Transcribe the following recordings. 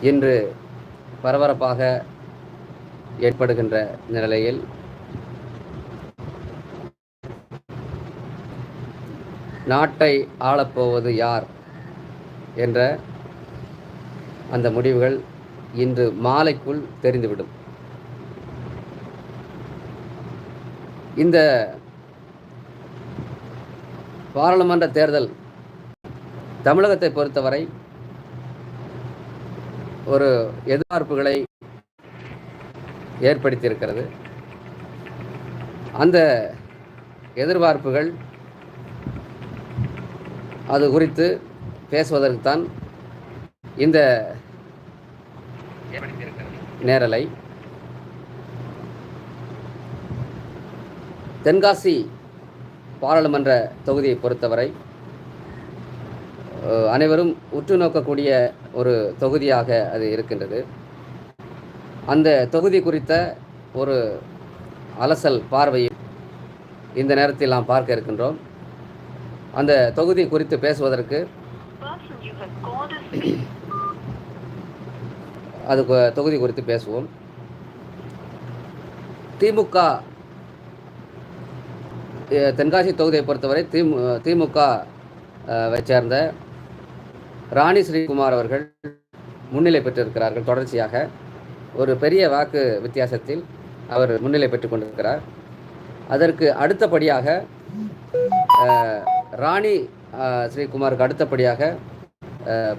இன்று பரபரப்பாக ஏற்படுகின்ற நிலையில் நாட்டை ஆளப்போவது யார் என்ற அந்த முடிவுகள் இன்று மாலைக்குள் தெரிந்துவிடும். இந்த பாராளுமன்ற தேர்தல் தமிழகத்தை பொறுத்தவரை ஒரு எதிர்பார்ப்புகளை ஏற்படுத்தியிருக்கிறது. அந்த எதிர்பார்ப்புகள் அது குறித்து பேசுவதற்குத்தான் இந்த நேரலை தென்காசி பாராளுமன்ற தொகுதியை பொறுத்தவரை அனைவரும் உற்று நோக்கக்கூடிய ஒரு தொகுதியாக அது இருக்கின்றது. அந்த தொகுதி குறித்த ஒரு அலசல் பார்வையில் இந்த நேரத்தில் நாம் பார்க்க இருக்கின்றோம். அந்த தொகுதி குறித்து பேசுவதற்கு அது தொகுதி குறித்து பேசுவோம். திமுக தென்காசி தொகுதியை பொறுத்தவரை திமு திமுக வை சேர்ந்த ராணி ஸ்ரீகுமார் அவர்கள் முன்னிலை பெற்றிருக்கிறார்கள் தொடர்ச்சியாக. ஒரு பெரிய வாக்கு வித்தியாசத்தில் அவர் முன்னிலை பெற்றுக் கொண்டிருக்கிறார். அதற்கு அடுத்தபடியாக ராணி ஸ்ரீகுமாருக்கு அடுத்தபடியாக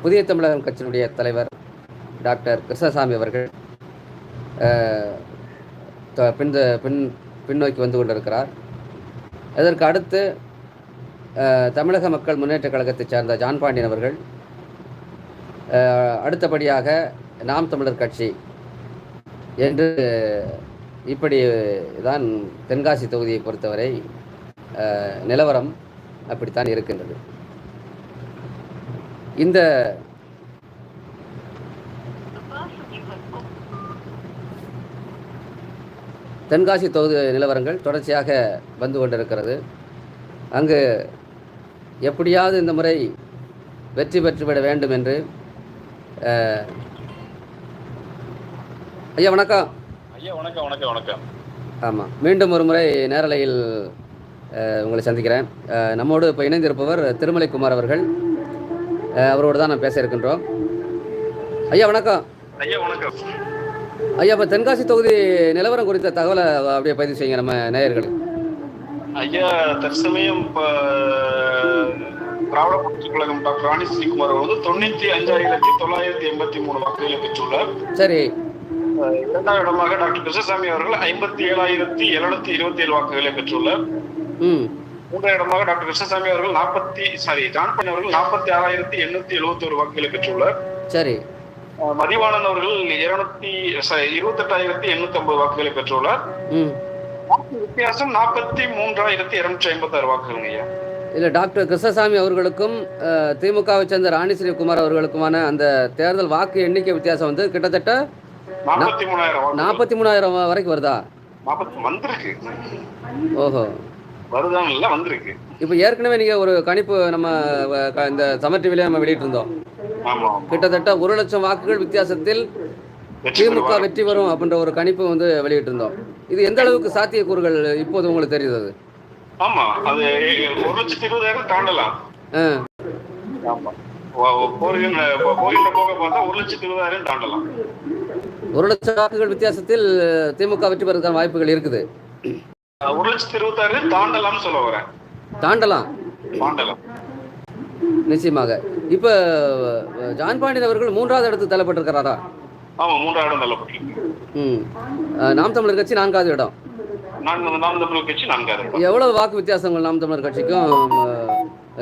புதிய தமிழகம் கட்சியினுடைய தலைவர் டாக்டர் கிருஷ்ணசாமி அவர்கள் த- பின் பின் பின்னோக்கி வந்து கொண்டிருக்கிறார். இதற்கு அடுத்து தமிழக மக்கள் முன்னேற்றக் கழகத்தைச் சேர்ந்த ஜான் பாண்டியன் அவர்கள் அடுத்தபடியாக நாம் தமிழர் கட்சி என்று இப்படி தான் தென்காசி தொகுதியை பொறுத்தவரை நிலவரம் அப்படித்தான் இருக்கின்றது. இந்த தென்காசி தொகுதி நிலவரங்கள் தொடர்ச்சியாக வந்து கொண்டிருக்கிறது. அங்கு எப்படியாவது இந்த முறை வெற்றி பெற்றுவிட வேண்டும் என்று ஐயா வணக்கம். ஐயா வணக்கம் வணக்கம் வணக்கம். ஆமாம் மீண்டும் ஒரு முறை நேரலையில் உங்களை சந்திக்கிறேன். நம்மோடு இப்போ இணைந்திருப்பவர் திருமலைக்குமார் அவர்கள். அஹ், அவரோடு தான் நான் பேச இருக்கின்றோம். ஐயா வணக்கம். ஐயா வணக்கம். ஐயா இப்போ தென்காசி தொகுதி நிலவரம் குறித்த தகவலை அப்படியே பதிவு செய்யுங்க நம்ம நேயர்களுக்கு ஐயா தற்சமயம் திராவிட முன்னேற்றக் கழகம் டாக்டர் ராணி ஸ்ரீகுமார் வந்து தொண்ணூத்தி அஞ்சாயிரத்தி தொள்ளாயிரத்தி எண்பத்தி மூணு வாக்குகளை பெற்றுள்ளார். சரி. இரண்டாம் இடமாக டாக்டர் கிருஷ்ணசாமி அவர்கள் ஐம்பத்தி ஏழாயிரத்தி எழுநூத்தி இருபத்தி ஏழு வாக்குகளை பெற்றுள்ளார். மூன்றாம் இடமாக டாக்டர் கிருஷ்ணசாமி அவர்கள் நாற்பத்தி சாரி ஜான்பன் அவர்கள் நாற்பத்தி ஆறாயிரத்தி எண்ணூத்தி எழுபத்தி ஒரு வாக்குகளை பெற்றுள்ளார். சரி. மதிவாணன் அவர்கள் இருநூத்தி இருபத்தி எட்டாயிரத்தி எண்ணூத்தி ஐம்பது வாக்குகளை பெற்றுள்ளார். வித்தியாசம் நாற்பத்தி மூன்றாயிரத்தி இருநூற்றி ஐம்பத்தி ஆறு வாக்குகள் ஐயா. இல்லை டாக்டர் கிருஷ்ணசாமி அவர்களுக்கும் திமுகவை சேர்ந்த ராணி ஸ்ரீகுமார் அவர்களுக்குமான அந்த தேர்தல் வாக்கு எண்ணிக்கை வித்தியாசம் வந்து கிட்டத்தட்ட நாற்பத்தி மூணாயிரம் வரைக்கும் வருதா? ஓஹோ. வந்திருக்கு. இப்போ ஏற்கனவே நீங்கள் ஒரு கணிப்பு நம்ம இந்த சமர் டிவிலே நம்ம வெளியிட்டிருந்தோம். ஆமா கிட்டத்தட்ட ஒரு லட்சம் வாக்குகள் வித்தியாசத்தில் திமுக. வெற்றி பெறும் அப்படின்ற ஒரு கணிப்பு வந்து வெளியிட்டிருந்தோம். இது எந்த அளவுக்கு சாத்தியக்கூறுகள் இப்போது உங்களுக்கு தெரியுது ஆமா அது ஒரு லட்சத்தி இருபதாயிரம் தாண்டலாம். ஆ. ஆமா. ஒ- ஒ- போகின்ற போ- போகின்ற போக பார்த்தா ஒரு லட்சத்தி இருபதாயிரம் தாண்டலாம். ஒரு லட்சம் வாக்குகள் வித்தியாசத்தில் திமுக வெற்றி பெறதுக்கான வாய்ப்புகள் இருக்குது. ஒரு லட்சத்தி இருபத்தாயிரம் தாண்டலாம்னு சொல்ல வரேன். தாண்டலாம்? தாண்டலாம். நிச்சயமாக. இப்போ ஜான் பாண்டியன் அவர்கள் மூன்றாவது இடத்துக்கு தள்ளப்பட்டிருக்கிறாரா? ஆமா மூன்றாவது இடம் தள்ளப்பட்டிருக்கு. ம். நாம் தமிழர் கட்சி நான்காவது இடம். நாம் தமிழ் கட்சி நான்காவது எவ்வளவு வாக்கு வித்தியாசங்கள் நாம் தமிழர் கட்சிக்கும்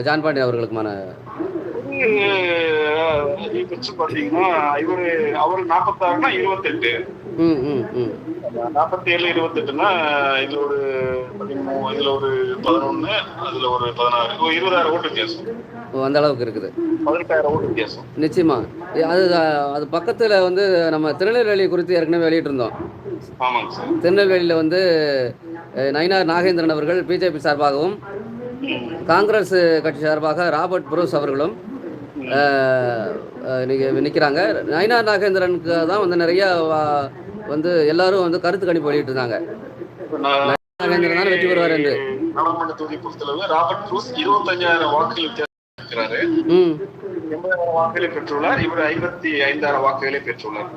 ஜான் பாண்டியன் அவர்களுக்குமான? பாத்தீங்கன்னா இவரு அவரு நாற்பத்தாறுனா இருபத்தெட்டு. நாற்பத்தி ஏழு இருபத்தெட்டுனா இதுல ஒரு பதிமூணு இதுல ஒரு பதினொன்னு அதுல ஒரு பதினாறு. இருபதாயிரம் ஓட்டு வித்தியாசம். அந்த அளவுக்கு இருக்குது. நிச்சயமா. அது அது பக்கத்தில் வந்து நம்ம திருநெல்வேலி குறித்து ஏற்கனவே வெளியிட்டிருந்தோம். திருநெல்வேலியில் வந்து நயினார் நாகேந்திரன் அவர்கள் பிஜேபி சார்பாகவும் காங்கிரஸ் கட்சி சார்பாக ராபர்ட் புரூஸ் அவர்களும் நிற்கிறாங்க நயினா நாகேந்திரனுக்கு தான் வந்து நிறைய வந்து எல்லாரும் வந்து கருத்து கணிப்பு வெளியிட்டு இருந்தாங்க நாகேந்திரன் தான் வெற்றி பெறுவார் என்று. நாடாளுமன்ற தொகுதி பொறுத்தளவு ராபர்ட் க்ரூஸ் இருபத்தஞ்சாயிரம் வாக்குகள் இருக்கிறாரு. எண்பதாயிரம் வாக்குகளை பெற்றுள்ளார். இவர் ஐம்பத்தி ஐந்தாயிரம் வாக்குகளை பெற்றுள்ளார்.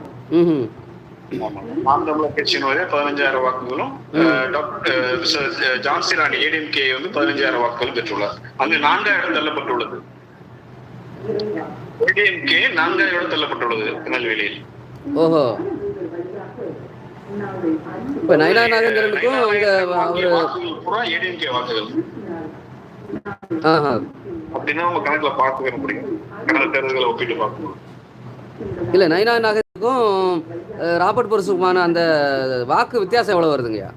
நாம் தமிழர் கட்சியினுடைய பதினஞ்சாயிரம் வாக்குகளும் அஹ், டாக்டர் ச- ச- ஜான்சி ராணி ஏடிஎம்கே வந்து பதினஞ்சாயிரம் வாக்குகள் பெற்றுள்ளார். அங்கு நான்காயிரம் இடம் தள்ளப்பட்டுள்ளது. ஏடிஎம்கே நான்காயிரம் தள்ளப்பட்டுள்ளது திருநெல்வேலியில். ஓஹோ. இப்போ நயினா நாகேந்திரனுக்கும் ஏடிஎம்கே வாக்குகள். அப்படின்னா நம்ம கணக்குல பார்த்துக்க முடியும். கடந்த தேர்தல்களை ஒப்பிட்டு பார்க்கணும் இல்லை நயினா நாகேந்திரனுக்கும் அஹ், ராபர்ட் புருஷுக்குமான அந்த வாக்கு வித்தியாசம் எவ்வளோ வருதுங்கய்யா?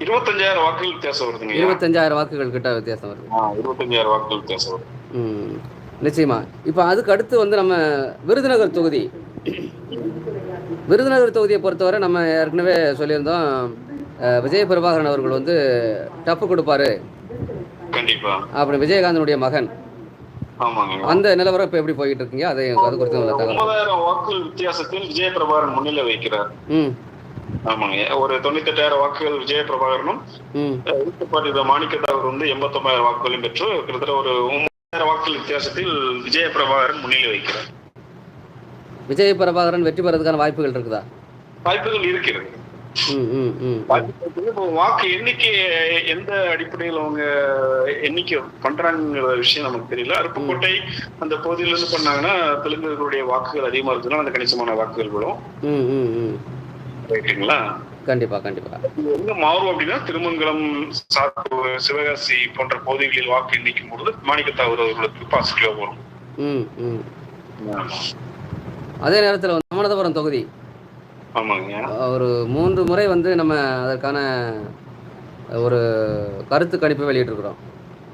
இருபத்தஞ்சாயிரம் வாக்குகள் வித்தியாசம் வருதுங்க இருபத்தஞ்சாயிரம் வாக்குகள் கிட்ட வித்தியாசம் வருது. இருபத்தஞ்சாயிரம் வாக்குகள் வித்தியாசம் வருது. ம் நிச்சயமா. இப்போ அதுக்கு அடுத்து வந்து நம்ம விருதுநகர் தொகுதி. விருதுநகர் தொகுதியை பொறுத்தவரை நம்ம ஏற்கனவே சொல்லியிருந்தோம் விஜய பிரபாகரன் அவர்கள் வந்து டப்பு கொடுப்பாரு. கண்டிப்பா. அப்படி விஜயகாந்தனுடைய மகன். அந்த நிலவரம் இப்போ எப்படி போய்கிட்டு இருக்கீங்க அதை அது குறித்து தகவல். ஒன்பதாயிரம் வாக்குகள் வித்தியாசத்தில் விஜய பிரபாகரன் முன்னிலை வைக்கிறார். ஆமாங்க. ஒரு தொண்ணூத்தெட்டாயிரம் வாக்குகள் விஜய பிரபாகரனும் பாட்டி மாணிக்கத்தாவர் வந்து எண்பத்தொன்பதாயிரம் வாக்குகளையும் பெற்று கிட்டத்தட்ட ஒரு ஒன்பதாயிரம் வாக்குகள் வித்தியாசத்தில் விஜய பிரபாகரன் முன்னிலை வைக்கிறார். விஜய பிரபாகரன் வெற்றி பெறதுக்கான வாய்ப்புகள் இருக்குதா? வாய்ப்புகள் இருக்கிறது. வாக்கு எண்ணிக்கை எந்த அடிப்படையில் அவங்க எண்ணிக்கை பண்றாங்கிற விஷயம் நமக்கு தெரியல. அருப்புக்கோட்டை அந்த பகுதியில இருந்து பண்ணாங்கன்னா தெலுங்குகளுடைய வாக்குகள் அதிகமா இருக்குதுன்னா அந்த கணிசமான வாக்குகள் விடும் ம் ம் ம். ரைட்டுங்களா? கண்டிப்பாக இது எங்க மாறும் அப்படின்னா திருமங்கலம் சாத்தூர் சிவகாசி போன்ற பகுதிகளில் வாக்கு எண்ணிக்கும் பொழுது மாணிக்கத்தாவூர் அவர்களுக்கு பாசிட்டிவா வரும். அதே நேரத்தில் வந்து தொகுதி. ஒரு மூன்று முறை வந்து நம்ம அதற்கான ஒரு கருத்து கணிப்பு வெளியிட்டிருக்கிறோம்.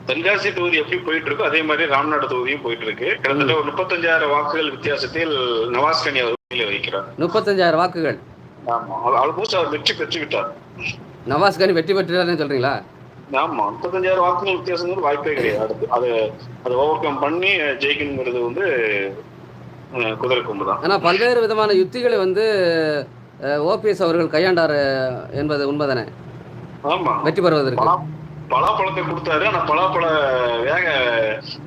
தென்காசி தொகுதி எப்படி போயிட்டு இருக்கோ அதே மாதிரி ராம்நாடு தொகுதியும் போயிட்டு இருக்கு கிட்டத்தட்ட ஒரு முப்பத்தஞ்சாயிரம் வாக்குகள் வித்தியாசத்தில் நவாஸ்கனி அவர் முன்னிலை வைக்கிறார். முப்பத்தஞ்சாயிரம் வாக்குகள். ஆமா ஆல்மோஸ்ட் அவர் வெற்றி பெற்று விட்டார். நவாஸ் கனி வெற்றி பெற்றாருன்னு சொல்றீங்களா? ஆமா முப்பத்தஞ்சாயிரம் வாக்குகள் வித்தியாசங்கிறது வாய்ப்பே கிடையாது. அடுத்து அதை அதை ஓவர் கம் பண்ணி ஜெயிக்கணுங்கிறது வந்து குதிரை கொம்பு தான். ஆனால் பல்வேறு விதமான யுத்திகளை வந்து ஓபிஎஸ் அவர்கள் கையாண்டார் என்பது உண்மைதானே? ஆமா. வெற்றி பெறுவதற்கு. பலா பலாப்பழத்தை கொடுத்தாரு. ஆனா பலாப்பழ வேக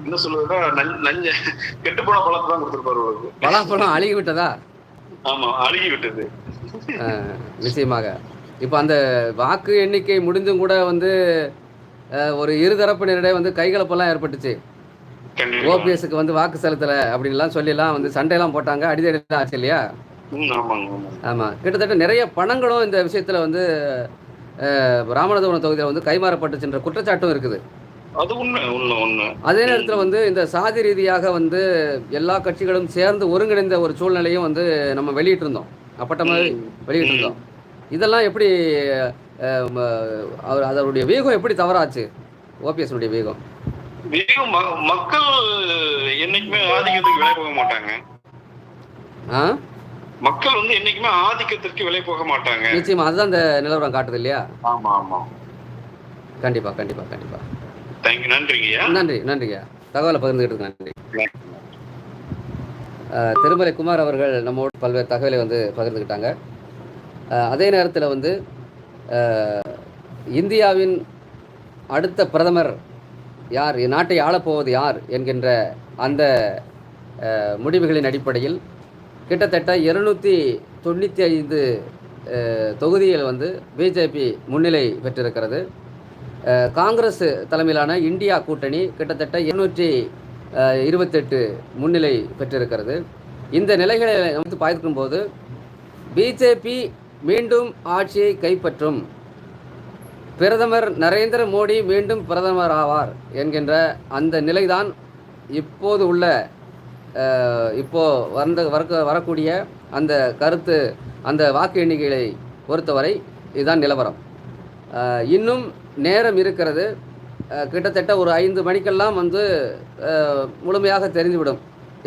என்ன சொல்றதுன்னா நஞ்ச- கெட்டு போன பழத்தை தான் கொடுத்துருப்பாரு பலாப்பழம் அழுகி விட்டதா ஆமா அழுகி விட்டது நிச்சயமாக. இப்போ அந்த வாக்கு எண்ணிக்கை முடிந்தும் கூட வந்து ஒரு இருதரப்பினரிடையே வந்து கைகலப்பெல்லாம் ஏற்பட்டுச்சு. ஓபிஎஸ்க்கு வந்து வாக்கு செலுத்தலை அப்படின்லாம் சொல்லிலாம் வந்து சண்டையெல்லாம் போட்டாங்க. அடிதடிலாம் ஆச்சு இல்லையா? ம், ஆமாங்க ஆமாங்க. ஆமாம் கிட்டத்தட்ட நிறைய பணங்களும் இந்த விஷயத்தில் வந்து ராமநாதபுரம் தொகுதியில் வந்து கைமாறப்பட்டுச்சுன்ற குற்றச்சாட்டும் இருக்குது. அது உண்மை உண்மை உண்மை. அதே நேரத்தில் வந்து இந்த சாதி ரீதியாக வந்து எல்லா கட்சிகளும் சேர்ந்து ஒருங்கிணைந்த ஒரு சூழ்நிலையும் வந்து நம்ம வெளியிட்டிருந்தோம். அப்பட்டமாக வெளியிட்டிருந்தோம். இதெல்லாம் எப்படி அவர் அதனுடைய வேகம் எப்படி தவறாச்சு? ஓபிஎஸ்னுடைய வேகம் மிகவும் ம- மக்கள் என்னைக்குமே ஆதிக்கத்துக்கு விலை போக மாட்டாங்க. மக்கள் வந்து என்னைக்குமே ஆதிக்கத்திற்கு விலை போக மாட்டாங்க. நிச்சயமா அதுதான் இந்த நிலவரம் காட்டுது இல்லையா? ஆமா ஆமா. கண்டிப்பாக கண்டிப்பாக கண்டிப்பாக தேங்க்யூ நன்றிங்கய்யா நன்றி நன்றிங்க. தகவலை பகிர்ந்துக்கிட்டு நன்றி. திருமலை குமார் அவர்கள் நம்மோடு பல்வேறு தகவலை வந்து பகிர்ந்துக்கிட்டாங்க. அதே நேரத்தில் வந்து இந்தியாவின் அடுத்த பிரதமர் யார்? நாட்டை ஆளப்போவது யார்? என்கின்ற அந்த முடிவுகளின் அடிப்படையில் கிட்டத்தட்ட இருநூற்றி தொண்ணூற்றி ஐந்து தொகுதியில் வந்து பிஜேபி முன்னிலை பெற்றிருக்கிறது. காங்கிரஸ் தலைமையிலான இந்தியா கூட்டணி கிட்டத்தட்ட இருநூற்றி இருபத்தெட்டு முன்னிலை பெற்றிருக்கிறது. இந்த நிலைகளை வந்து பார்க்கும்போது பிஜேபி மீண்டும் ஆட்சியை கைப்பற்றும் பிரதமர் நரேந்திர மோடி மீண்டும் பிரதமர் ஆவார் என்கின்ற அந்த நிலைதான் இப்போது உள்ள இப்போது இப்போ வந்த வரக்க வரக்கூடிய அந்த கருத்து அந்த வாக்கு எண்ணிக்கைகளை பொறுத்தவரை இதுதான் நிலவரம். இன்னும் நேரம் இருக்கிறது. கிட்டத்தட்ட ஒரு ஐந்து மணிக்கெல்லாம் வந்து முழுமையாக தெரிந்துவிடும்.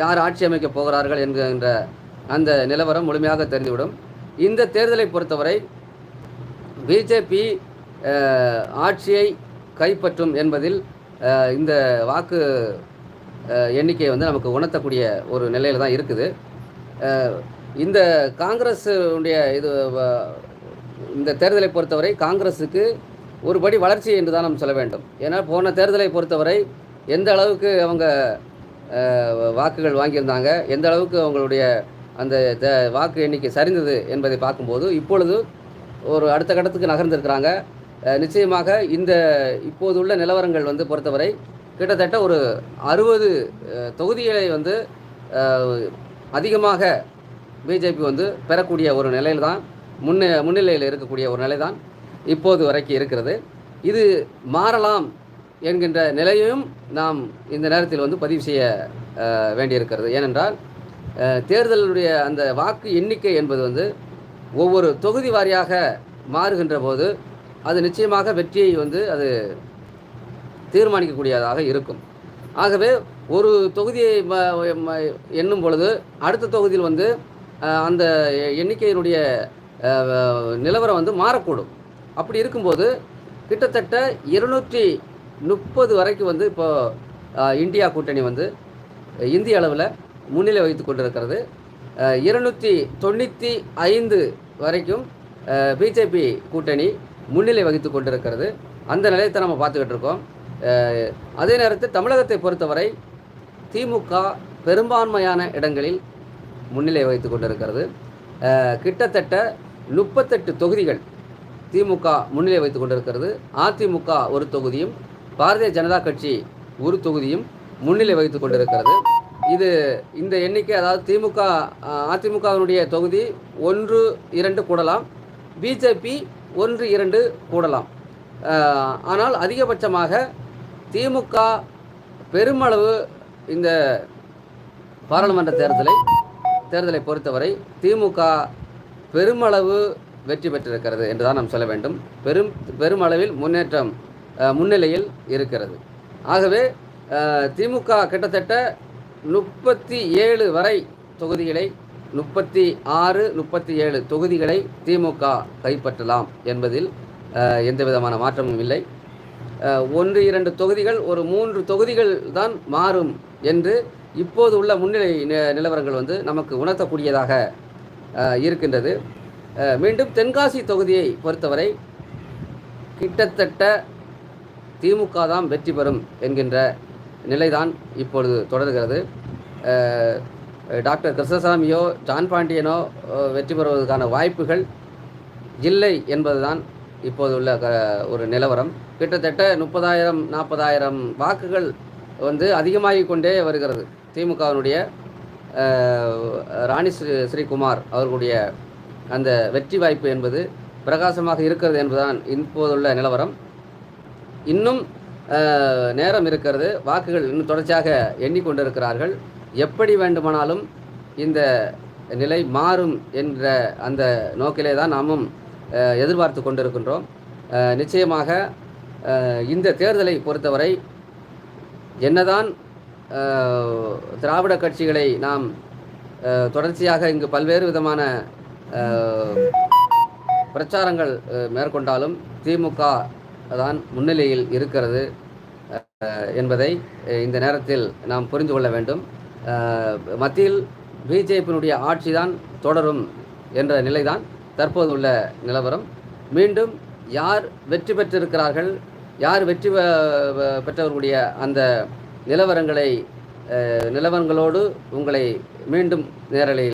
யார் ஆட்சி அமைக்கப் போகிறார்கள் என்கின்ற அந்த நிலவரம் முழுமையாக தெரிந்துவிடும். இந்த தேர்தலை பொறுத்தவரை பிஜேபி ஆட்சியை கைப்பற்றும் என்பதில் இந்த வாக்கு எண்ணிக்கை வந்து நமக்கு உணர்த்தக்கூடிய ஒரு நிலையில் தான் இருக்குது. இந்த காங்கிரஸுடைய இது இந்த தேர்தலை பொறுத்தவரை காங்கிரஸுக்கு ஒருபடி வளர்ச்சி என்று தான் நாம் சொல்ல வேண்டும். ஏன்னா போன தேர்தலை பொறுத்தவரை எந்த அளவுக்கு அவங்க வாக்குகள் வாங்கியிருந்தாங்க எந்த அளவுக்கு அவங்களுடைய அந்த த- வாக்கு எண்ணிக்கை சரிந்தது என்பதை பார்க்கும்போது இப்பொழுது ஒரு அடுத்த கட்டத்துக்கு நகர்ந்திருக்கிறாங்க. நிச்சயமாக இந்த இப்போது உள்ள நிலவரங்கள் வந்து பொறுத்தவரை கிட்டத்தட்ட ஒரு அறுபது தொகுதிகளை வந்து அதிகமாக பிஜேபி வந்து பெறக்கூடிய ஒரு நிலையில் தான் முன்னே முன்னிலையில் இருக்கக்கூடிய ஒரு நிலை தான் இப்போது வரைக்கும் இருக்கிறது. இது மாறலாம் என்கின்ற நிலையையும் நாம் இந்த நேரத்தில் வந்து பதிவு செய்ய வேண்டியிருக்கிறது. ஏனென்றால் தேர்தலுடைய அந்த வாக்கு எண்ணிக்கை என்பது வந்து ஒவ்வொரு தொகுதி வாரியாக மாறுகின்ற போது அது நிச்சயமாக வெற்றியை வந்து அது தீர்மானிக்கக்கூடியதாக இருக்கும். ஆகவே ஒரு தொகுதியை எண்ணும் பொழுது அடுத்த தொகுதியில் வந்து அந்த எண்ணிக்கையினுடைய நிலவரம் வந்து மாறக்கூடும். அப்படி இருக்கும்போது கிட்டத்தட்ட இருநூற்றி முப்பது வரைக்கும் வந்து இப்போ இந்தியா கூட்டணி வந்து இந்திய அளவில் முன்னிலை வைத்து கொண்டிருக்கிறது. இருநூற்றி தொண்ணூற்றி ஐந்து வரைக்கும் பிஜேபி கூட்டணி முன்னிலை வகித்து கொண்டிருக்கிறது. அந்த நிலையத்தை நம்ம பார்த்துக்கிட்டு இருக்கோம். அதே நேரத்தில் தமிழகத்தை பொறுத்தவரை திமுக பெரும்பான்மையான இடங்களில் முன்னிலை வகித்து கொண்டிருக்கிறது. கிட்டத்தட்ட முப்பத்தெட்டு தொகுதிகள் திமுக முன்னிலை வைத்து கொண்டிருக்கிறது. அதிமுக ஒரு தொகுதியும் பாரதிய ஜனதா கட்சி ஒரு தொகுதியும் முன்னிலை வைத்துக் கொண்டிருக்கிறது. இது இந்த எண்ணிக்கை அதாவது திமுக அதிமுகவினுடைய தொகுதி ஒன்று இரண்டு கூடலாம். பிஜேபி ஒன்று இரண்டு கூடலாம் ஆனால் அதிகபட்சமாக திமுக பெருமளவு இந்த பாராளுமன்ற தேர்தலை தேர்தலை பொறுத்தவரை திமுக பெருமளவு வெற்றி பெற்றிருக்கிறது என்று தான் நாம் சொல்ல வேண்டும். பெரும் பெருமளவில் முன்னேற்றம் முன்னிலையில் இருக்கிறது. ஆகவே திமுக கிட்டத்தட்ட முப்பத்தி ஏழு வரை தொகுதிகளை முப்பத்தி ஆறு முப்பத்தி ஏழு தொகுதிகளை திமுக கைப்பற்றலாம் என்பதில் எந்த விதமான மாற்றமும் இல்லை. ஒன்று இரண்டு தொகுதிகள் ஒரு மூன்று தொகுதிகள் தான் மாறும் என்று இப்போது உள்ள முன்னிலை நிலவரங்கள் வந்து நமக்கு உணர்த்தக்கூடியதாக இருக்கின்றது. மீண்டும் தென்காசி தொகுதியை பொறுத்தவரை கிட்டத்தட்ட திமுக தான் வெற்றி பெறும் என்கின்ற நிலைதான் இப்பொழுது தொடர்கிறது. டாக்டர் கிருஷ்ணசாமியோ ஜான் பாண்டியனோ வெற்றி பெறுவதற்கான வாய்ப்புகள் இல்லை என்பதுதான் இப்போது உள்ள க ஒரு நிலவரம். கிட்டத்தட்ட முப்பதாயிரம் நாற்பதாயிரம் வாக்குகள் வந்து அதிகமாகிக் கொண்டே வருகிறது. திமுகவினுடைய ராணி ஸ்ரீ ஸ்ரீகுமார் அவர்களுடைய அந்த வெற்றி வாய்ப்பு என்பது பிரகாசமாக இருக்கிறது என்பதுதான் இப்போதுள்ள நிலவரம். இன்னும் நேரம் இருக்கிறது. வாக்குகள் இன்னும் தொடர்ச்சியாக எண்ணிக்கொண்டிருக்கிறார்கள் எப்படி வேண்டுமானாலும் இந்த நிலை மாறும் என்ற அந்த நோக்கிலே தான் நாமும் எதிர்பார்த்து கொண்டிருக்கின்றோம். நிச்சயமாக இந்த தேர்தலை பொறுத்தவரை என்னதான் திராவிட கட்சிகளை நாம் தொடர்ச்சியாக இங்கு பல்வேறு விதமான பிரச்சாரங்கள் மேற்கொண்டாலும் திமுக தான் முன்னிலையில் இருக்கிறது என்பதை இந்த நேரத்தில் நாம் புரிந்து கொள்ள வேண்டும். மத்தியில் பிஜேபியினுடைய ஆட்சி தான் தொடரும் என்ற நிலைதான் தற்போது உள்ள நிலவரம். மீண்டும் யார் வெற்றி பெற்றிருக்கிறார்கள்? யார் வெற்றி பெ- பெற்றவர்களுடைய அந்த நிலவரங்களை நிலவரங்களோடு உங்களை மீண்டும் நேரலையில்